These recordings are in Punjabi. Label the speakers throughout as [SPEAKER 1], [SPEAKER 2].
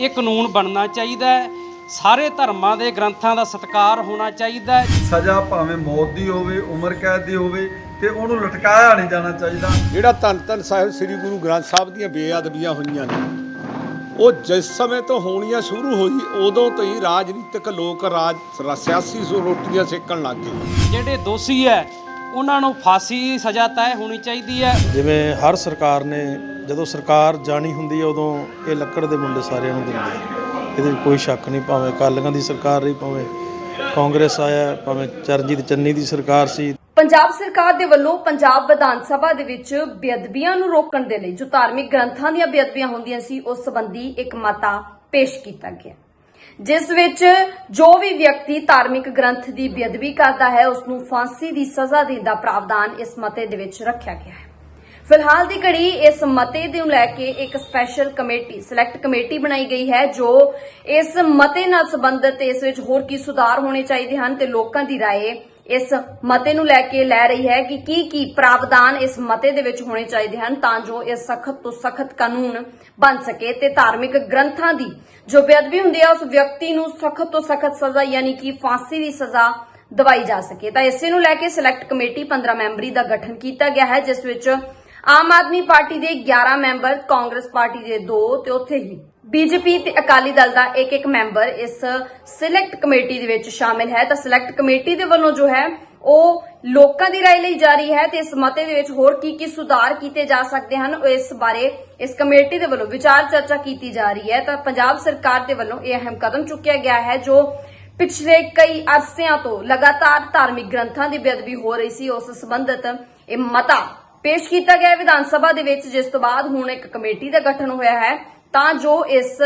[SPEAKER 1] ਇਹ ਕਾਨੂੰਨ ਬਣਨਾ ਚਾਹੀਦਾ ਹੈ। ਸਾਰੇ ਧਰਮਾਂ ਦੇ ਗ੍ਰੰਥਾਂ ਦਾ ਸਤਿਕਾਰ ਹੋਣਾ ਚਾਹੀਦਾ ਹੈ।
[SPEAKER 2] ਸਜ਼ਾ ਭਾਵੇਂ ਮੌਤ ਦੀ ਹੋਵੇ ਉਮਰ ਕੈਦ ਦੀ ਹੋਵੇ ਤੇ ਉਹਨੂੰ ਲਟਕਾਇਆ ਨਹੀਂ ਜਾਣਾ ਚਾਹੀਦਾ।
[SPEAKER 3] ਜਿਹੜਾ ਧੰਨ ਧੰਨ ਸਾਹਿਬ ਸ੍ਰੀ ਗੁਰੂ ਗ੍ਰੰਥ ਸਾਹਿਬ ਦੀਆਂ ਬੇਅਦਬੀਆਂ ਹੋਈਆਂ ਨੇ ਉਹ ਜਿਸ ਸਮੇਂ ਤੋਂ ਹੋਣੀਆਂ ਸ਼ੁਰੂ ਹੋਈ ਉਦੋਂ ਤੋਂ ਹੀ ਰਾਜਨੀਤਿਕ ਲੋਕ ਰਾਜ ਸਿਆਸੀ ਸੋ ਰੋਟੀਆਂ ਸੇਕਣ ਲੱਗ ਗਏ।
[SPEAKER 1] ਜਿਹੜੇ ਦੋਸ਼ੀ ਹੈ ਉਹਨਾਂ ਨੂੰ ਫਾਂਸੀ ਦੀ ਸਜ਼ਾ ਤੈਅ ਹੋਣੀ ਚਾਹੀਦੀ ਹੈ।
[SPEAKER 4] ਜਿਵੇਂ ਹਰ ਸਰਕਾਰ ਨੇ ਜਦੋਂ ਸਰਕਾਰ ਜਾਣੀ ਹੁੰਦੀ ਹੈ, ਉਦੋਂ ਇਹ ਲੱਕੜ ਦੇ ਮੁੰਡੇ ਸਾਰਿਆਂ ਨੂੰ ਦਿੰਦੇ ਆ। ਇਹਦੇ ਕੋਈ ਸ਼ੱਕ ਨਹੀਂ, ਭਾਵੇਂ ਅਕਾਲੀਆਂ ਦੀ ਸਰਕਾਰ ਰਹੀ, ਭਾਵੇਂ ਕਾਂਗਰਸ ਆਇਆ, ਭਾਵੇਂ ਚਰਨਜੀਤ ਚੰਨੀ ਦੀ ਸਰਕਾਰ ਸੀ।
[SPEAKER 5] ਪੰਜਾਬ ਸਰਕਾਰ ਦੇ ਵੱਲੋਂ ਪੰਜਾਬ ਵਿਧਾਨ ਸਭਾ ਦੇ ਵਿੱਚ ਬੇਅਦਬੀਆਂ ਨੂੰ ਰੋਕਣ ਦੇ ਲਈ ਜੋ ਧਾਰਮਿਕ ਗ੍ਰੰਥਾਂ ਦੀਆਂ ਬੇਅਦਬੀਆਂ ਹੁੰਦੀਆਂ ਸੀ, ਉਸ ਸੰਬੰਧੀ ਇੱਕ ਮਤਾ ਪੇਸ਼ ਕੀਤਾ ਗਿਆ। ਜਿਸ ਵਿੱਚ ਜੋ ਵੀ ਵਿਅਕਤੀ ਧਾਰਮਿਕ ਗ੍ਰੰਥ ਦੀ ਬੇਅਦਬੀ ਕਰਦਾ ਹੈ, ਉਸ ਨੂੰ ਫਾਂਸੀ ਦੀ ਸਜ਼ਾ ਦੇਣ ਦਾ ਪ੍ਰਾਵਧਾਨ ਇਸ ਮਤੇ ਦੇ ਵਿੱਚ ਰੱਖਿਆ ਗਿਆ ਹੈ। ਫਿਲਹਾਲ ਦੀ ਘੜੀ ਇਸ ਮਤੇ ਨੂੰ ਲੈ ਕੇ ਇੱਕ ਸਪੈਸ਼ਲ ਕਮੇਟੀ ਸਿਲੈਕਟ ਕਮੇਟੀ ਬਣਾਈ ਗਈ ਹੈ ਜੋ ਇਸ ਮਤੇ ਨਾਲ ਸੰਬੰਧਿਤ ਇਸ ਵਿੱਚ ਹੋਰ ਕੀ ਸੁਧਾਰ ਹੋਣੇ ਚਾਹੀਦੇ ਹਨ ਤੇ ਲੋਕਾਂ ਦੀ رائے ਇਸ ਮਤੇ ਨੂੰ ਲੈ ਕੇ ਲੈ ਰਹੀ ਹੈ ਕਿ ਕੀ ਕੀ ਪ੍ਰਾਵਧਾਨ ਇਸ ਮਤੇ ਦੇ ਵਿੱਚ ਹੋਣੇ ਚਾਹੀਦੇ ਹਨ ਤਾਂ ਜੋ ਇਹ ਸਖਤ ਤੋਂ ਸਖਤ ਕਾਨੂੰਨ ਬਣ ਸਕੇ ਤੇ ਧਾਰਮਿਕ ਗ੍ਰੰਥਾਂ ਦੀ ਜੋ ਬੇਅਦਬੀ ਹੁੰਦੀ ਹੈ ਉਸ ਵਿਅਕਤੀ ਨੂੰ ਸਖਤ ਤੋਂ ਸਖਤ ਸਜ਼ਾ ਯਾਨੀ ਕਿ ਫਾਂਸੀ ਦੀ ਸਜ਼ਾ ਦਵਾਈ ਜਾ ਸਕੇ ਤਾਂ ਇਸੇ ਨੂੰ ਲੈ ਕੇ ਸਿਲੈਕਟ ਕਮੇਟੀ 15 ਮੈਂਬਰੀ ਦਾ ਗਠਨ ਕੀਤਾ ਗਿਆ ਹੈ ਜਿਸ ਵਿੱਚ ਆਮ ਆਦਮੀ ਪਾਰਟੀ ਦੇ 11 ਮੈਂਬਰ ਕਾਂਗਰਸ ਪਾਰਟੀ ਦੇ 2 ਤੇ ਉੱਥੇ ਹੀ ਬੀਜੇਪੀ ਤੇ ਅਕਾਲੀ ਦਲ ਦਾ ਇੱਕ ਇੱਕ ਮੈਂਬਰ ਇਸ ਸਿਲੈਕਟ ਕਮੇਟੀ ਦੇ ਵਿੱਚ ਸ਼ਾਮਿਲ ਹੈ ਤਾਂ ਸਿਲੈਕਟ ਕਮੇਟੀ ਦੇ ਵੱਲੋਂ ਜੋ ਹੈ ਉਹ ਲੋਕਾਂ ਦੀ رائے ਲਈ ਜਾਰੀ ਹੈ ਤੇ ਇਸ ਮਤੇ ਦੇ ਵਿੱਚ ਹੋਰ ਕੀ ਕੀ ਸੁਧਾਰ ਕੀਤੇ ਜਾ ਸਕਦੇ ਹਨ ਉਹ ਇਸ ਬਾਰੇ ਇਸ ਕਮੇਟੀ ਦੇ ਵੱਲੋਂ ਵਿਚਾਰ ਚਰਚਾ ਕੀਤੀ ਜਾ ਰਹੀ ਹੈ ਤਾਂ ਪੰਜਾਬ ਸਰਕਾਰ ਦੇ ਵੱਲੋਂ ਇਹ ਅਹਿਮ ਕਦਮ ਚੁੱਕਿਆ ਗਿਆ ਹੈ ਜੋ ਪਿਛਲੇ ਕਈ ਅਰਸਿਆਂ ਤੋਂ ਲਗਾਤਾਰ ਧਾਰਮਿਕ ਗ੍ਰੰਥਾਂ ਦੀ ਬੇਅਦਬੀ ਹੋ ਰਹੀ ਸੀ ਉਸ ਸੰਬੰਧਤ ਇਹ ਮਤਾ ਪੇਸ਼ ਕੀਤਾ ਗਿਆ ਹੈ ਵਿਧਾਨ ਸਭਾ ਦੇ ਵਿੱਚ ਜਿਸ ਤੋਂ ਬਾਅਦ ਹੁਣ ਇੱਕ ਕਮੇਟੀ ਦਾ ਗਠਨ ਹੋਇਆ ਹੈ ਤਾਂ ਜੋ ਇਸ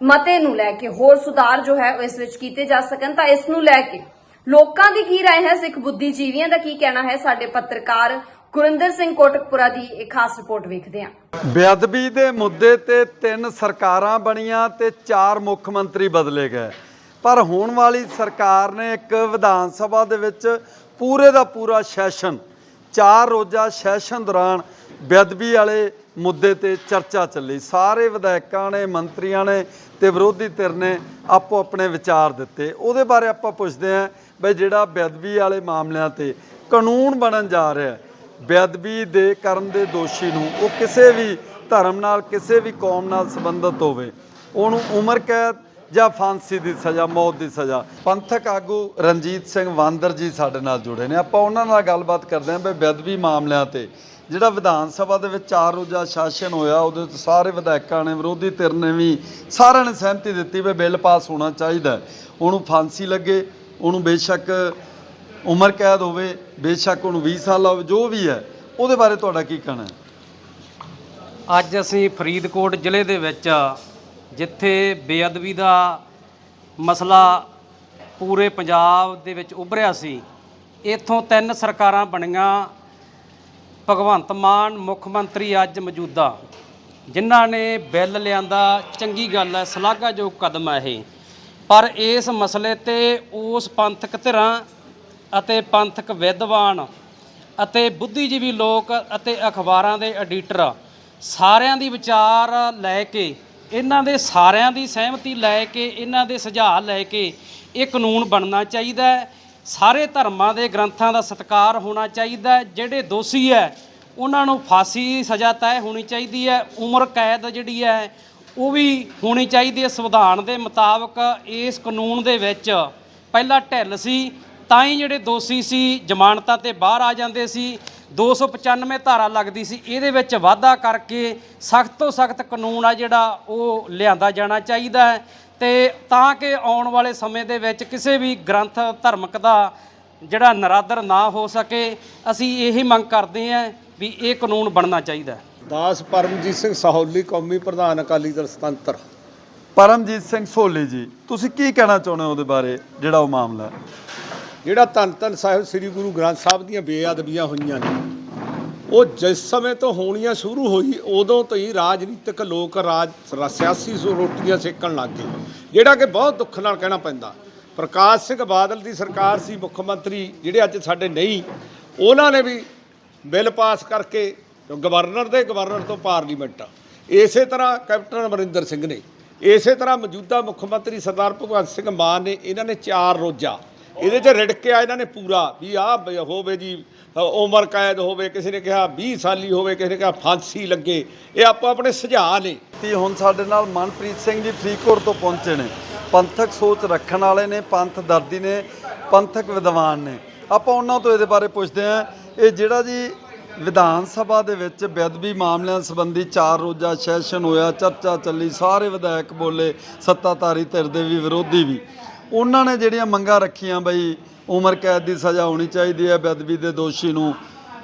[SPEAKER 5] ਮਤੇ ਨੂੰ ਲੈ ਕੇ ਹੋਰ ਸੁਧਾਰ ਜੋ ਹੈ ਉਹ ਇਸ ਵਿੱਚ ਕੀਤੇ ਜਾ ਸਕਣ ਤਾਂ ਇਸ ਨੂੰ ਲੈ ਕੇ ਲੋਕਾਂ ਦੀ ਕੀ رائے ਹੈ ਸਿੱਖ ਬੁੱਧੀਜੀਵੀਆਂ ਦਾ ਕੀ ਕਹਿਣਾ ਹੈ ਸਾਡੇ ਪੱਤਰਕਾਰ ਗੁਰਿੰਦਰ ਸਿੰਘ ਕੋਟਕਪੁਰਾ ਦੀ ਇੱਕ ਖਾਸ ਰਿਪੋਰਟ ਵੇਖਦੇ ਹਾਂ
[SPEAKER 2] ਬੇਅਦਬੀ ਦੇ ਮੁੱਦੇ ਤੇ ਤਿੰਨ ਸਰਕਾਰਾਂ ਬਣੀਆਂ ਤੇ ਚਾਰ ਮੁੱਖ ਮੰਤਰੀ ਬਦਲੇ ਗਏ ਪਰ ਹੋਣ ਵਾਲੀ ਸਰਕਾਰ ਨੇ ਇੱਕ ਵਿਧਾਨ ਸਭਾ ਦੇ ਵਿੱਚ ਪੂਰੇ ਦਾ ਪੂਰਾ ਸੈਸ਼ਨ ਚਾਰ ਰੋਜ਼ਾ ਸੈਸ਼ਨ ਦੌਰਾਨ ਬੇਅਦਬੀ ਵਾਲੇ ਮੁੱਦੇ ਤੇ ਚਰਚਾ ਚੱਲੀ। ਸਾਰੇ ਵਿਧਾਇਕਾਂ ਨੇ, ਮੰਤਰੀਆਂ ਨੇ ਤੇ ਵਿਰੋਧੀ ਧਿਰ ਨੇ ਆਪੋ ਆਪਣੇ ਵਿਚਾਰ ਦਿੱਤੇ। ਉਹਦੇ ਬਾਰੇ ਆਪਾਂ ਪੁੱਛਦੇ ਆਂ ਬਈ ਜਿਹੜਾ ਬੇਅਦਬੀ ਵਾਲੇ ਮਾਮਲਿਆਂ ਤੇ ਕਾਨੂੰਨ ਬਣਨ ਜਾ ਰਿਹਾ ਬੇਅਦਬੀ ਦੇ ਕਰਨ ਦੇ ਦੋਸ਼ੀ ਨੂੰ ਉਹ ਕਿਸੇ ਵੀ ਧਰਮ ਨਾਲ, ਕਿਸੇ ਵੀ ਕੌਮ ਨਾਲ ਸੰਬੰਧਿਤ ਹੋਵੇ, ਉਹਨੂੰ ਉਮਰ ਕੈਦ ਜਾਂ ਫਾਂਸੀ ਦੀ ਸਜ਼ਾ, ਮੌਤ ਦੀ ਸਜ਼ਾ। ਪੰਥਕ ਆਗੂ ਰਣਜੀਤ ਸਿੰਘ ਵਾਂਦਰ ਜੀ ਸਾਡੇ ਨਾਲ ਜੁੜੇ ਨੇ। ਆਪਾਂ ਉਹਨਾਂ ਨਾਲ ਗੱਲਬਾਤ ਕਰਦੇ ਹਾਂ ਵੀ ਬੇਅਦਬੀ ਮਾਮਲਿਆਂ ਤੇ। ਜਿਹੜਾ ਵਿਧਾਨ ਸਭਾ ਦੇ ਵਿੱਚ ਚਾਰ ਰੋਜ਼ਾ ਸ਼ਾਸਨ ਹੋਇਆ, ਉਹਦੇ ਤੇ ਸਾਰੇ ਵਿਧਾਇਕਾਂ ਨੇ, ਵਿਰੋਧੀ ਧਿਰ ਨੇ ਵੀ ਸਾਰਿਆਂ ਨੇ ਸਹਿਮਤੀ ਦਿੱਤੀ ਵੀ ਬਿੱਲ ਪਾਸ ਹੋਣਾ ਚਾਹੀਦਾ ਉਹਨੂੰ ਫਾਂਸੀ ਲੱਗੇ, ਉਹਨੂੰ ਬੇਸ਼ੱਕ ਉਮਰ ਕੈਦ ਹੋਵੇ, ਬੇਸ਼ੱਕ ਉਹਨੂੰ 20 ਸਾਲ ਹੋਵੇ, ਜੋ ਵੀ ਹੈ, ਉਹਦੇ ਬਾਰੇ ਤੁਹਾਡਾ ਕੀ ਕਹਿਣਾ ਹੈ?
[SPEAKER 1] ਅੱਜ ਅਸੀਂ ਫਰੀਦਕੋਟ ਜ਼ਿਲ੍ਹੇ ਦੇ ਵਿੱਚ ਜਿੱਥੇ ਬੇਅਦਬੀ ਦਾ ਮਸਲਾ ਪੂਰੇ ਪੰਜਾਬ ਦੇ ਵਿੱਚ ਉਭਰਿਆ ਸੀ, ਇੱਥੋਂ ਤਿੰਨ ਸਰਕਾਰਾਂ ਬਣੀਆਂ। ਭਗਵੰਤ ਮਾਨ, ਮੁੱਖ ਮੰਤਰੀ ਅੱਜ ਮੌਜੂਦਾ, ਜਿਨ੍ਹਾਂ ਨੇ ਬਿੱਲ ਲਿਆਂਦਾ, ਚੰਗੀ ਗੱਲ ਹੈ, ਸ਼ਲਾਘਾਯੋਗ ਕਦਮ ਹੈ ਇਹ। ਪਰ ਇਸ ਮਸਲੇ ਤੇ ਉਸ ਪੰਥਕ ਧਿਰਾਂ ਅਤੇ ਪੰਥਕ ਵਿਦਵਾਨ ਅਤੇ ਬੁੱਧੀਜੀਵੀ ਲੋਕ ਅਤੇ ਅਖਬਾਰਾਂ ਦੇ ਐਡੀਟਰ ਸਾਰਿਆਂ ਦੀ ਵਿਚਾਰ ਲੈ ਕੇ ਇਹਨਾਂ ਦੇ ਸਾਰਿਆਂ ਦੀ ਸਹਿਮਤੀ ਲੈ ਕੇ, ਇਹਨਾਂ ਦੇ ਸੁਝਾਅ ਲੈ ਕੇ ਇਹ ਕਾਨੂੰਨ ਬਣਨਾ ਚਾਹੀਦਾ ਹੈ। ਸਾਰੇ ਧਰਮਾਂ ਦੇ ਗ੍ਰੰਥਾਂ ਦਾ ਸਤਿਕਾਰ ਹੋਣਾ ਚਾਹੀਦਾ ਹੈ। ਜਿਹੜੇ ਦੋਸ਼ੀ ਹੈ, ਉਹਨਾਂ ਨੂੰ ਫਾਂਸੀ ਦੀ ਸਜ਼ਾ ਤੈਅ ਹੋਣੀ ਚਾਹੀਦੀ ਹੈ। ਉਮਰ ਕੈਦ ਜਿਹੜੀ ਹੈ, ਉਹ ਵੀ ਹੋਣੀ ਚਾਹੀਦੀ ਹੈ। ਸੰਵਿਧਾਨ ਦੇ ਮੁਤਾਬਕ ਇਸ ਕਾਨੂੰਨ ਦੇ ਵਿੱਚ ਪਹਿਲਾਂ ਢਿੱਲ ਸੀ, ਤਾਂ ਹੀ ਜਿਹੜੇ ਦੋਸ਼ੀ ਸੀ, ਜ਼ਮਾਨਤਾਂ ਤੇ ਬਾਹਰ ਆ ਜਾਂਦੇ ਸੀ। 295 ਧਾਰਾ ਲੱਗਦੀ ਸੀ ਇਹਦੇ ਵਿੱਚ ਵਾਧਾ ਕਰਕੇ ਸਖਤ ਤੋਂ ਸਖਤ ਕਾਨੂੰਨ ਆ ਜਿਹੜਾ ਉਹ ਲਿਆਂਦਾ ਜਾਣਾ ਚਾਹੀਦਾ ਹੈ। ਤੇ ਤਾਂ ਕਿ ਆਉਣ ਵਾਲੇ ਸਮੇਂ ਦੇ ਵਿੱਚ ਕਿਸੇ ਵੀ ਗ੍ਰੰਥ ਧਰਮਕ ਦਾ ਜਿਹੜਾ ਨਰਾਦਰ ਨਾ ਹੋ ਸਕੇ ਅਸੀਂ ਇਹੀ ਮੰਗ ਕਰਦੇ ਹਾਂ ਵੀ ਇਹ ਕਾਨੂੰਨ ਬਣਨਾ ਚਾਹੀਦਾ
[SPEAKER 3] ਦਾਸ ਪਰਮਜੀਤ ਸਿੰਘ ਸਹੌਲੀ ਕੌਮੀ ਪ੍ਰਧਾਨ ਅਕਾਲੀ ਦਲ ਸੁਤੰਤਰ।
[SPEAKER 2] ਪਰਮਜੀਤ ਸਿੰਘ ਸੋਲੀ ਜੀ ਤੁਸੀਂ ਕੀ ਕਹਿਣਾ ਚਾਹੁੰਦੇ ਹੋ ਉਹਦੇ ਬਾਰੇ ਜਿਹੜਾ ਉਹ ਮਾਮਲਾ
[SPEAKER 3] ਜਿਹੜਾ ਧੰਨ ਧੰਨ ਸਾਹਿਬ ਸ੍ਰੀ ਗੁਰੂ ਗ੍ਰੰਥ ਸਾਹਿਬ ਦੀਆਂ ਬੇਅਦਬੀਆਂ ਹੋਈਆਂ ਨੇ ਉਹ ਜਿਸ ਸਮੇਂ ਤੋਂ ਹੋਣੀਆਂ ਸ਼ੁਰੂ ਹੋਈ, ਉਦੋਂ ਤੋਂ ਹੀ ਰਾਜਨੀਤਿਕ ਲੋਕ ਰਾਜ ਸਿਆਸੀ ਰੋਟੀਆਂ ਸੇਕਣ ਲੱਗ ਗਏ। ਜਿਹੜਾ ਕਿ ਬਹੁਤ ਦੁੱਖ ਨਾਲ ਕਹਿਣਾ ਪੈਂਦਾ। ਪ੍ਰਕਾਸ਼ ਸਿੰਘ ਬਾਦਲ ਦੀ ਸਰਕਾਰ ਸੀ, ਮੁੱਖ ਮੰਤਰੀ ਜਿਹੜੇ ਅੱਜ ਸਾਡੇ ਨਹੀਂ, ਉਹਨਾਂ ਨੇ ਵੀ ਬਿੱਲ ਪਾਸ ਕਰਕੇ ਗਵਰਨਰ ਦੇ ਗਵਰਨਰ ਤੋਂ ਪਾਰਲੀਮੈਂਟ। ਇਸੇ ਤਰ੍ਹਾਂ ਕੈਪਟਨ ਅਮਰਿੰਦਰ ਸਿੰਘ ਨੇ, ਇਸੇ ਤਰ੍ਹਾਂ ਮੌਜੂਦਾ ਮੁੱਖ ਮੰਤਰੀ ਸਰਦਾਰ ਭਗਵੰਤ ਸਿੰਘ ਮਾਨ ਨੇ, ਇਹਨਾਂ ਨੇ ਚਾਰ ਰੋਜ਼ਾ ਇਹਦੇ 'ਚ ਰਿੜਕਿਆ ਇਹਨਾਂ ਨੇ ਪੂਰਾ, ਵੀ ਆਹ ਹੋਵੇ ਜੀ, ਉਮਰ ਕੈਦ ਹੋਵੇ, ਕਿਸੇ ਨੇ ਕਿਹਾ 20 ਸਾਲੀ ਹੋਵੇ, ਕਿਸੇ ਨੇ ਕਿਹਾ ਫਾਂਸੀ ਲੱਗੇ, ਇਹ ਆਪੋ ਆਪਣੇ ਸੁਝਾਅ ਨੇ।
[SPEAKER 2] ਤੇ ਹੁਣ ਸਾਡੇ ਨਾਲ ਮਨਪ੍ਰੀਤ ਸਿੰਘ ਜੀ ਫਰੀਦਕੋਟ ਤੋਂ ਪਹੁੰਚੇ ਨੇ। ਪੰਥਕ ਸੋਚ ਰੱਖਣ ਵਾਲੇ ਨੇ, ਪੰਥ ਦਰਦੀ ਨੇ, ਪੰਥਕ ਵਿਦਵਾਨ ਨੇ। ਆਪਾਂ ਉਹਨਾਂ ਤੋਂ ਇਹਦੇ ਬਾਰੇ ਪੁੱਛਦੇ ਹਾਂ। ਇਹ ਜਿਹੜਾ ਜੀ ਵਿਧਾਨ ਸਭਾ ਦੇ ਵਿੱਚ ਬੇਅਦਬੀ ਮਾਮਲਿਆਂ ਸੰਬੰਧੀ ਚਾਰ ਰੋਜ਼ਾ ਸੈਸ਼ਨ ਹੋਇਆ, ਚਰਚਾ ਚੱਲੀ, ਸਾਰੇ ਵਿਧਾਇਕ ਬੋਲੇ, ਸੱਤਾਧਾਰੀ ਧਿਰ ਦੇ ਵੀ, ਵਿਰੋਧੀ ਵੀ। ਉਹਨਾਂ ਨੇ ਜਿਹੜੀਆਂ ਮੰਗਾਂ ਰੱਖੀਆਂ ਬਈ ਉਮਰ ਕੈਦ ਦੀ ਸਜ਼ਾ ਹੋਣੀ ਚਾਹੀਦੀ ਹੈ ਬੇਅਦਬੀ ਦੇ ਦੋਸ਼ੀ ਨੂੰ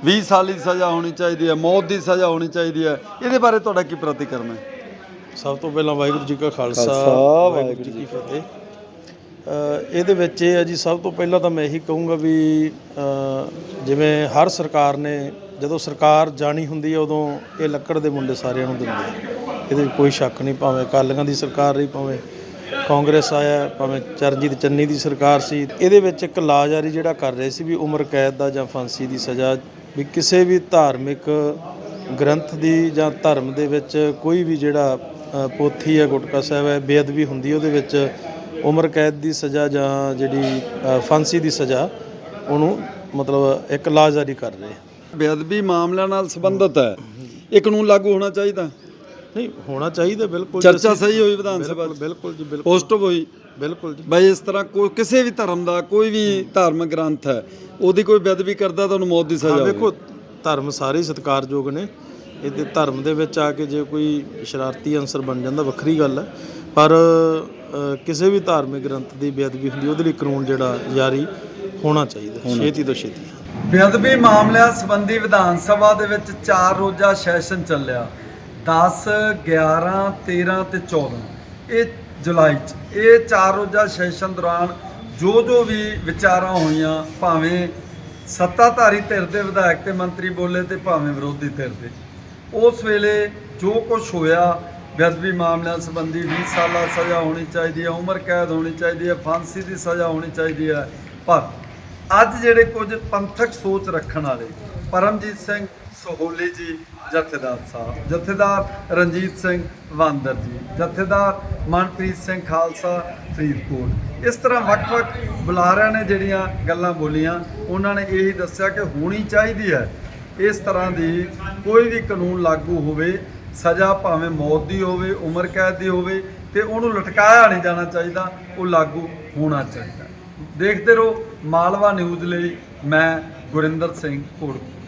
[SPEAKER 2] 20 ਸਾਲ ਦੀ ਸਜ਼ਾ ਹੋਣੀ ਚਾਹੀਦੀ ਹੈ ਮੌਤ ਦੀ ਸਜ਼ਾ ਹੋਣੀ ਚਾਹੀਦੀ ਹੈ ਇਹਦੇ ਬਾਰੇ ਤੁਹਾਡਾ ਕੀ ਪ੍ਰਤੀਕਰਮ ਹੈ?
[SPEAKER 4] ਸਭ ਤੋਂ ਪਹਿਲਾਂ ਵਾਹਿਗੁਰੂ ਜੀ ਕਾ ਖਾਲਸਾ ਵਾਹਿਗੁਰੂ ਜੀ ਕੀ ਫਤਿਹ। ਇਹਦੇ ਵਿੱਚ ਇਹ ਹੈ ਜੀ ਸਭ ਤੋਂ ਪਹਿਲਾਂ ਤਾਂ ਮੈਂ ਇਹੀ ਕਹੂੰਗਾ ਵੀ ਜਿਵੇਂ ਹਰ ਸਰਕਾਰ ਨੇ ਜਦੋਂ ਸਰਕਾਰ ਜਾਣੀ ਹੁੰਦੀ ਹੈ ਉਦੋਂ ਇਹ ਲੱਕੜ ਦੇ ਮੁੰਡੇ ਸਾਰਿਆਂ ਨੂੰ ਦਿੰਦੇ ਆ। ਇਹਦੇ ਵਿੱਚ ਕੋਈ ਸ਼ੱਕ ਨਹੀਂ ਭਾਵੇਂ ਅਕਾਲੀਆਂ ਦੀ ਸਰਕਾਰ ਰਹੀ ਭਾਵੇਂ ਕਾਂਗਰਸ ਆਇਆ, ਭਾਵੇਂ ਚਰਨਜੀਤ ਚੰਨੀ ਦੀ ਸਰਕਾਰ ਸੀ। ਇਹਦੇ ਵਿੱਚ ਇੱਕ ਲਾਜ਼ਾਰੀ ਜਿਹੜਾ ਕਰ ਰਹੇ ਸੀ ਵੀ ਉਮਰ ਕੈਦ ਦਾ ਜਾਂ ਫਾਂਸੀ ਦੀ ਸਜ਼ਾ, ਵੀ ਕਿਸੇ ਵੀ ਧਾਰਮਿਕ ਗ੍ਰੰਥ ਦੀ ਜਾਂ ਧਰਮ ਦੇ ਵਿੱਚ ਕੋਈ ਵੀ ਜਿਹੜਾ ਪੋਥੀ ਹੈ, ਗੁਟਕਾ ਸਾਹਿਬ ਹੈ, ਬੇਅਦਬੀ ਹੁੰਦੀ ਉਹਦੇ ਵਿੱਚ ਉਮਰ ਕੈਦ ਦੀ ਸਜ਼ਾ ਜਾਂ ਜਿਹੜੀ ਫਾਂਸੀ ਦੀ ਸਜ਼ਾ, ਉਹਨੂੰ ਮਤਲਬ ਇੱਕ ਲਾਜ਼ਾਰੀ ਕਰ ਰਹੇ।
[SPEAKER 2] ਬੇਅਦਬੀ ਮਾਮਲਿਆਂ ਨਾਲ ਸੰਬੰਧਿਤ ਹੈ। ਇਹ ਕਾਨੂੰਨ ਲਾਗੂ ਹੋਣਾ ਚਾਹੀਦਾ।
[SPEAKER 4] ਨਹੀਂ ਹੋਣਾ ਚਾਹੀਦਾ ਬਿਲਕੁਲ
[SPEAKER 2] ਚਰਚਾ ਸਹੀ ਹੋਈ ਵਿਧਾਨ ਸਭਾ
[SPEAKER 4] ਬਿਲਕੁਲ
[SPEAKER 2] 'ਚ?
[SPEAKER 4] ਬਿਲਕੁਲ ਜੀ ਬਿਲਕੁਲ।
[SPEAKER 2] ਪੋਸਟਿਵ ਹੋਈ?
[SPEAKER 4] ਬਿਲਕੁਲ ਜੀ।
[SPEAKER 2] ਬਈ ਇਸ ਤਰ੍ਹਾਂ ਕੋਈ ਕਿਸੇ ਵੀ ਧਰਮ ਦਾ ਕੋਈ ਵੀ ਧਾਰਮਿਕ ਗ੍ਰੰਥ ਹੈ ਉਹਦੀ ਕੋਈ ਬੇਅਦਬੀ ਕਰਦਾ ਤਾਂ ਉਹਨੂੰ ਮੌਤ ਦੀ ਸਜ਼ਾ
[SPEAKER 4] ਹਾਂ
[SPEAKER 2] ਹੋਵੇ।
[SPEAKER 4] ਵੇਖੋ ਧਰਮ ਸਾਰੇ ਸਤਿਕਾਰਯੋਗ ਨੇ। ਇਹਦੇ ਧਰਮ ਦੇ ਵਿੱਚ ਆ ਕੇ ਜੇ ਕੋਈ ਸ਼ਰਾਰਤੀ ਅੰਸਰ ਬਣ ਜਾਂਦਾ ਵੱਖਰੀ ਗੱਲ ਹੈ। ਪਰ ਅ, ਕਿਸੇ ਵੀ ਧਾਰਮਿਕ ਗ੍ਰੰਥ ਦੀ ਬੇਅਦਬੀ ਹੁੰਦੀ ਉਹਦੇ ਲਈ ਕਾਨੂੰਨ ਜਿਹੜਾ ਜਾਰੀ ਹੋਣਾ ਚਾਹੀਦਾ ਛੇਤੀ ਤੋਂ ਛੇਤੀ।
[SPEAKER 2] ਬੇਅਦਬੀ ਮਾਮਲਿਆਂ ਸੰਬੰਧੀ ਵਿਧਾਨ ਸਭਾ ਦੇ ਵਿੱਚ ਚਾਰ ਰੋਜ਼ਾ ਸੈਸ਼ਨ ਚੱਲਿਆ 10 11 13 ਤੇ 14 ਇਹ ਜੁਲਾਈ ਚ। ਇਹ ਚਾਰ ਰੋਜ਼ਾ ਸੈਸ਼ਨ ਦੌਰਾਨ ਜੋ ਜੋ ਵੀ ਵਿਚਾਰਾਂ ਹੋਈਆਂ, ਭਾਵੇਂ ਸੱਤਾਧਾਰੀ ਧਿਰ ਦੇ ਵਿਧਾਇਕ ਤੇ ਮੰਤਰੀ ਬੋਲੇ ਤੇ ਭਾਵੇਂ ਵਿਰੋਧੀ ਧਿਰ ਦੇ। ਉਸ ਵੇਲੇ ਜੋ ਕੁਝ ਹੋਇਆ, ਬੇਅਦਬੀ ਮਾਮਲਿਆਂ ਸੰਬੰਧੀ 20 ਸਾਲਾ ਸਜ਼ਾ ਹੋਣੀ ਚਾਹੀਦੀ ਹੈ, ਉਮਰ ਕੈਦ ਹੋਣੀ ਚਾਹੀਦੀ ਹੈ, ਫਾਂਸੀ ਦੀ ਸਜ਼ਾ ਹੋਣੀ ਚਾਹੀਦੀ ਹੈ। ਪਰ ਅੱਜ ਜਿਹੜੇ ਕੁਝ ਪੰਥਕ ਸੋਚ ਰੱਖਣ ਵਾਲੇ ਪਰਮਜੀਤ ਸਿੰਘ ਸਹੋਲੀ ਜੀ, ਜਥੇਦਾਰ ਸਾਹਿਬ। ਜਥੇਦਾਰ ਰਣਜੀਤ ਸਿੰਘ ਵਾਂਦਰ ਜੀ, ਜਥੇਦਾਰ ਮਨਪ੍ਰੀਤ ਸਿੰਘ ਖਾਲਸਾ ਫਰੀਦਕੋਟ। ਇਸ ਤਰ੍ਹਾਂ ਵੱਖ-ਵੱਖ ਬੁਲਾਰਿਆਂ ਨੇ ਜਿਹੜੀਆਂ ਗੱਲਾਂ ਬੋਲੀਆਂ, ਉਹਨਾਂ ਨੇ ਇਹੀ ਦੱਸਿਆ ਕਿ ਹੋਣੀ ਚਾਹੀਦੀ ਹੈ ਇਸ ਤਰ੍ਹਾਂ ਦੀ ਕੋਈ ਵੀ ਕਾਨੂੰਨ ਲਾਗੂ ਹੋਵੇ, ਸਜ਼ਾ ਭਾਵੇਂ ਮੌਤ ਦੀ ਹੋਵੇ, ਉਮਰ ਕੈਦ ਦੀ ਹੋਵੇ, ਤੇ ਉਹਨੂੰ ਲਟਕਾਇਆ ਨਹੀਂ ਜਾਣਾ ਚਾਹੀਦਾ, ਉਹ ਲਾਗੂ ਹੋਣਾ ਚਾਹੀਦਾ। ਦੇਖਦੇ ਰਹੋ, ਮਾਲਵਾ ਨਿਊਜ਼ ਲਈ ਮੈਂ ਗੁਰਿੰਦਰ ਸਿੰਘ ਕੋੜਕੂ